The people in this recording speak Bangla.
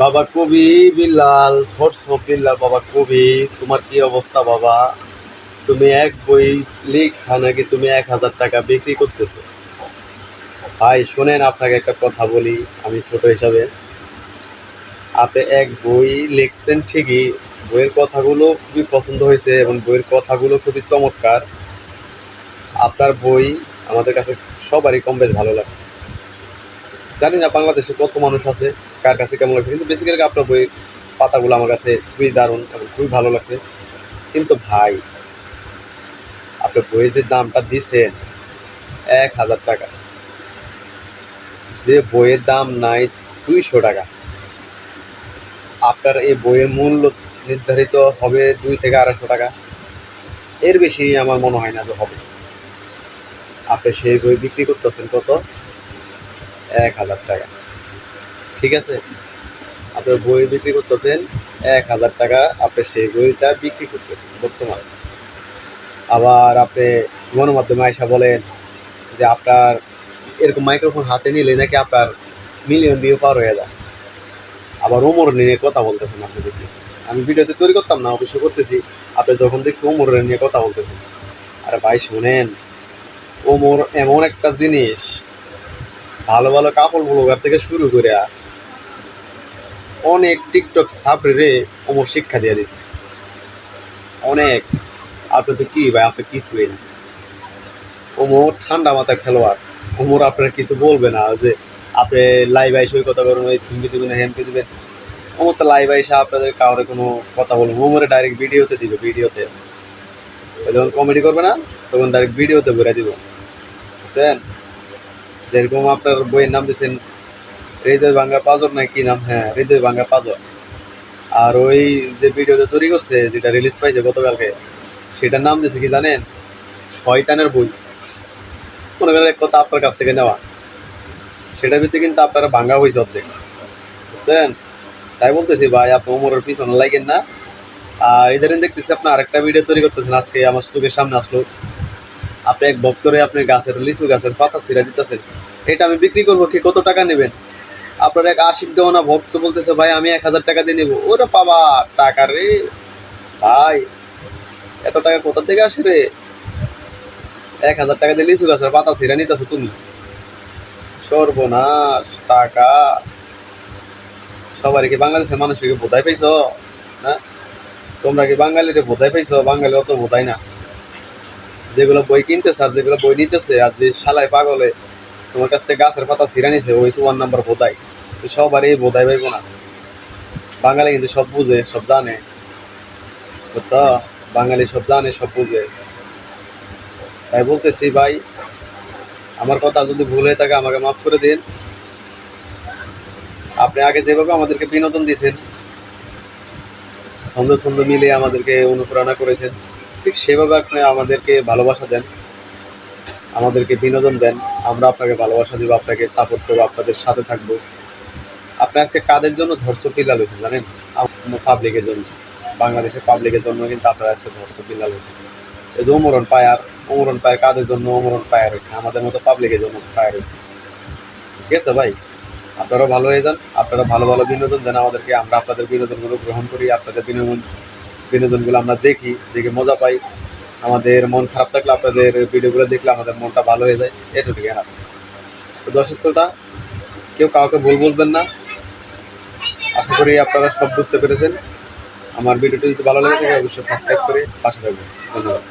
বাবা কবি বিলাল অফ বিল্লাল বাবা কবি, তোমার কি অবস্থা বাবা? তুমি এক বই লেখা নাকি তুমি এক হাজার টাকা বিক্রি করতেছো? ভাই, শোনেন, আপনাকে একটা কথা বলি, আমি ছোট হিসাবে। আপনি এক বই লিখছেন ঠিকই, বইয়ের কথাগুলো খুবই পছন্দ হয়েছে এবং বইয়ের কথাগুলো খুবই চমৎকার। আপনার বই আমাদের কাছে সবারই কম বেশ ভালো লাগছে। জানি না বাংলাদেশে কত মানুষ আছে। কার কাছে কেমন লাগছে? কিন্তু বেসিক্যালি আপনার বইয়ের পাতাগুলো আমার কাছে খুবই দারুণ এবং খুবই ভালো লাগছে। কিন্তু ভাই, আপনার বইয়ের যে দামটা দিছেন, এক হাজার টাকা। যে বইয়ের দাম নাই দুইশো টাকা। আপনার এই বইয়ের মূল্য নির্ধারিত হবে দুই থেকে আড়াইশো টাকা। এর বেশি আমার মনে হয় না যে হবে। আপনি সেই বই বিক্রি করতেছেন কত? এক হাজার টাকা। ঠিক আছে? আপনার বই বিক্রি করতেছেন, এক হাজার টাকা আপনি সেই বইটা বিক্রি করতেছেন বর্তমানে। আবার আপনি গণমাধ্যমে আয়সা বলেন যে আপনার এরকম মাইক্রোফোন হাতে নিলে নাকি আপনার মিলিয়ন ভিউ পার হয়ে যায়। আবার ওমর নিয়ে কথা বলতেছেন আপনি দেখতেছেন। আমি ভিডিওতে তৈরি করতাম না অবশ্য করতেছি। আপনি যখন দেখছি ওমরের নিয়ে কথা বলতেছেন। আরে ভাই, শুনেন, ওমর এমন একটা জিনিস, ভালো ভালো কাপড় ব্লগার থেকে শুরু করে অনেক টিকটক সাবরে ওমর শিক্ষা দিয়ে দিছে। অনেক। আপনি তো কি ভাই, আপনি কিছুই না। ওমর ঠান্ডা মাথার খেলোয়াড়। ওমর আপনার কিছু বলবে না যে আপনি লাইভ আইসে ওই কথা বলবেন ওই থিমকে দিবেন হ্যামকে দিবেন। ওমর তো লাইভ আইসে আপনাদের কাউরে কোনো কথা বলবেন ওমরে ডাইরেক্ট ভিডিওতে দিবে, ভিডিওতে। যখন কমেডি করবে না, তখন ডাইরেক্ট ভিডিওতে বলে দিব। বুঝছেন? যেরকম আপনার বইয়ের নাম দিয়েছেন হৃদয় ভাঙ্গা পাজর না কি নাম? হ্যাঁ হৃদয় ভাঙ্গা পাজর আর ওই যে ভিডিওটা তৈরি করছে, যেটা রিলিজ পাইছে গতকালকে, সেটার নাম দিয়েছে কি জানেন? শয়তানের বই মনে করেন এক কথা আপনার কাছ থেকে নেওয়া। সেটার ভিতরে কিন্তু আপনারা ভাঙ্গা হয়েছে অর্ধেক। বুঝছেন? তাই বলতেছি, ভাই, আপনি ওমরের পিছনে লাগেন না। আর ইদারিং দেখতেছি আপনি আরেকটা ভিডিও তৈরি করতেছেন, আজকে আমার চোখের সামনে আসলো। আপনি এক ভক্তরে আপনি গাছের লিচু গাছের পাতা ছিঁড়া দিতেছেন। এটা আমি বিক্রি করব কি কত টাকা নেবেন? আপনার এক আশিক দেওয়ানা ভক্ত বলতেছে, ভাই, আমি এক হাজার টাকা দিয়ে নেব। ওরে বাবা, টাকা রে। ভাই, এত টাকা কোথা থেকে আসে রে? এক হাজার টাকা দিয়ে লিচু গাছের পাতা ছিঁড়া নিতেছো তুমি। সর্বনাশ, টাকা। সবারই কি বাংলাদেশের মানুষকে বোধাই পাইছ? না? তোমরা কি বাঙালিরে বোধাই পাইছ? বাঙালি অত বোধাই না। যেগুলো বই কিনতেছে আর যেগুলো বই নিতেছে, আর যে শালায় পাগলে তোমার কাছ থেকে গাছের পাতা ছিঁড়া নিছে, ওই ওয়ান নাম্বার বোধাই। সবারই বোধাই পাইব না। বাঙালি কিন্তু সব বুঝে, সব জানে। বুঝছ? বাঙালি সব জানে, সব বুঝে। তাই বলতেছি, ভাই, আমার কথা যদি ভুল হয়ে থাকে, আমাকে মাফ করে দিন। আপনি আগে যেভাবে আমাদেরকে বিনোদন দিয়েছেন, ছন্দ ছন্দ মিলিয়ে আমাদেরকে অনুপ্রেরণা করেছেন, ঠিক সেভাবে আপনি আমাদেরকে ভালোবাসা দেন, আমাদেরকে বিনোদন দেন, আমরা আপনাকে ভালোবাসা দিব, আপনাকে সাপোর্ট করব, আপনাদের সাথে থাকব। আপনি আজকে কাদের জন্য ধর্ষ পিল্লাল হয়েছেন জানেন? পাবলিকের জন্য। বাংলাদেশের পাবলিকের জন্য কিন্তু আপনারা আজকে ধর্ষ পিল্লাল হয়েছেন এই যে ওমরন পায়ার ওমরন পায়ার কাদের জন্য ওমরন পায়ার হয়েছে আমাদের মতো পাবলিকের জন্য পায়ার হয়েছে ঠিক আছে ভাই? আপনারাও ভালো হয়ে যান। আপনারা ভালো ভালো বিনোদন দেন আমাদেরকে। আমরা আপনাদের বিনোদনগুলো গ্রহণ করি, আপনাদের বিনোদন, বিনোদনগুলো আমরা দেখি, দেখে মজা পাই। আমাদের মন খারাপ থাকলে আপনাদের ভিডিওগুলো দেখলে আমাদের মনটা ভালো হয়ে যায়। এটুকুই না দর্শক শ্রোতা, কেউ কাউকে ভুল বলবেন না। আশা করি আপনারা সব বুঝতে পেরেছেন। আমার ভিডিওটি যদি ভালো লাগে অবশ্যই সাবস্ক্রাইব করে পাশে থাকবেন। ধন্যবাদ।